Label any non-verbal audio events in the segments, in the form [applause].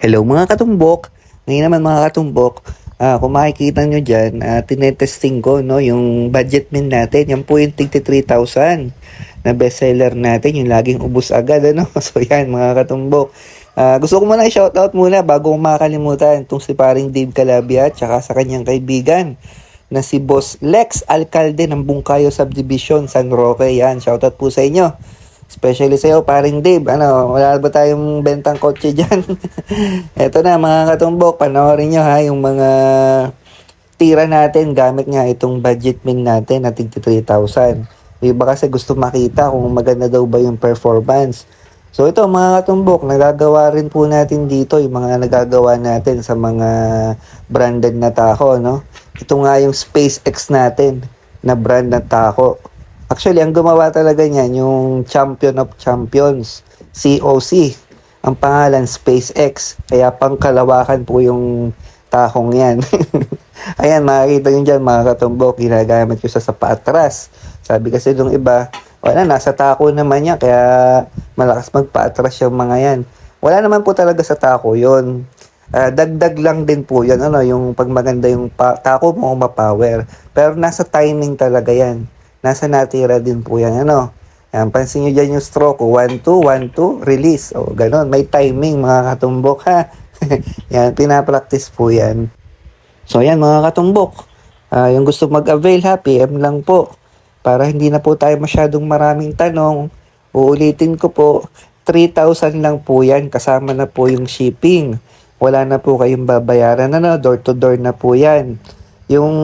Hello mga katumbok. Ngayon naman mga katumbok, ah, kung makikita nyo dyan, uh, tinetesting ko no, yung budget min natin. Yan po yung 33,000 na bestseller natin, yung laging ubus agad. Ano? [laughs] So yan mga katumbok. Ah, gusto ko muna i-shoutout muna bago ko makakalimutan itong si paring Dave Calabia at saka sa kanyang kaibigan na si Boss Lex Alcalde ng Bungkayo Subdivision, San Roque. Yan, shoutout po sa inyo. Especially sa'yo, paring Dave. Ano, wala ba tayong bentang kotse [laughs] dyan? Eto na, mga katumbok, panoorin nyo ha, yung mga tira natin gamit nga itong budget min natin na 3,000. Yung iba kasi gusto makita kung maganda daw ba yung performance. So ito mga katumbok, nagagawa rin po natin dito yung mga nagagawa natin sa mga branded na taho, no? Ito nga yung SpaceX natin na brand na taho. Actually, ang gumawa talaga niyan, yung Champion of Champions, COC. Ang pangalan, SpaceX. Kaya pangkalawakan po yung tahong yan. [laughs] Ayan, makikita nyo dyan, mga katumbok, ginagamit ko sa sa paatras. Sabi kasi nung iba, wala, nasa tako naman yan, kaya malakas magpaatras yung mga yan. Wala naman po talaga sa tako yon Ah, dagdag lang din po yan, ano, yung pag maganda yung pa- tako mo, mapower. Pero nasa timing talaga yan. Nasa natira din po yan, ano. Yan, pansin nyo dyan yung stroke, 1, 2, 1, 2, release. O, ganun. May timing, mga katumbok, ha. [laughs] yan, pinapractice po yan. So, yan, mga katumbok. Ah, yung gusto mag-avail, ha, PM lang po. Para hindi na po tayo masyadong maraming tanong. Uulitin ko po, 3,000 lang po yan. Kasama na po yung shipping. Wala na po kayong babayaran. Ano, door to door na po yan. Yung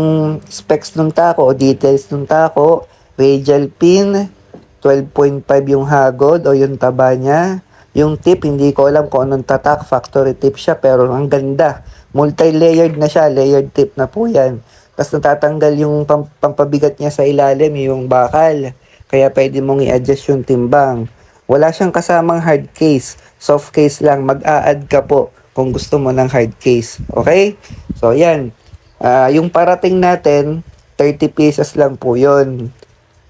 specs ng tako details ng tako, radial pin, 12.5 yung hagod o yung taba niya. Yung tip, hindi ko alam kung anong tatak, factory tip siya, pero ang ganda. Multi-layered na siya, layered tip na po yan. Tapos natatanggal yung pam- pampabigat niya sa ilalim, yung bakal. Kaya pwede mong i-adjust yung timbang. Wala siyang kasamang hard case. Soft case lang. Mag-a-add ka po kung gusto mo ng hard case. Okay? So, yan. Ah, yung parating natin, 30 pieces lang po yon.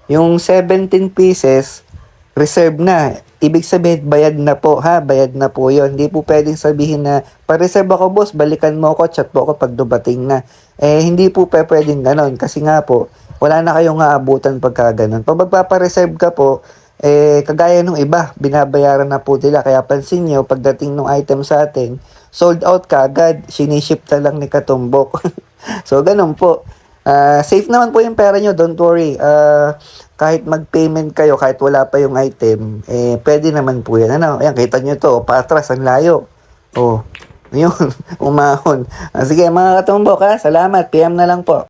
Yung 17 pieces, reserve na. Ibig sabihin, bayad na po, ha? Bayad na po yon. Hindi po pwedeng sabihin na, pa-reserve ako, boss, balikan mo ako, chat po ako pag dumating na. Eh, hindi po pwedeng ganon. Kasi nga po, wala na kayong aabutan pagka ganon. Pag magpapareserve ka po, eh, kagaya nung iba, binabayaran na po nila. Kaya pansin nyo, pagdating ng item sa atin, sold out ka agad, siniship na lang ni Katumbok. [laughs] so, ganun po. Ah, safe naman po yung pera nyo, don't worry. Ah, kahit mag-payment kayo, kahit wala pa yung item, eh, pwede naman po yan. Ano? Ayan, kita nyo to, patras, ang layo. Oh, [laughs] yun, umahon. Ah, sige, mga katumbok ha, salamat, PM na lang po.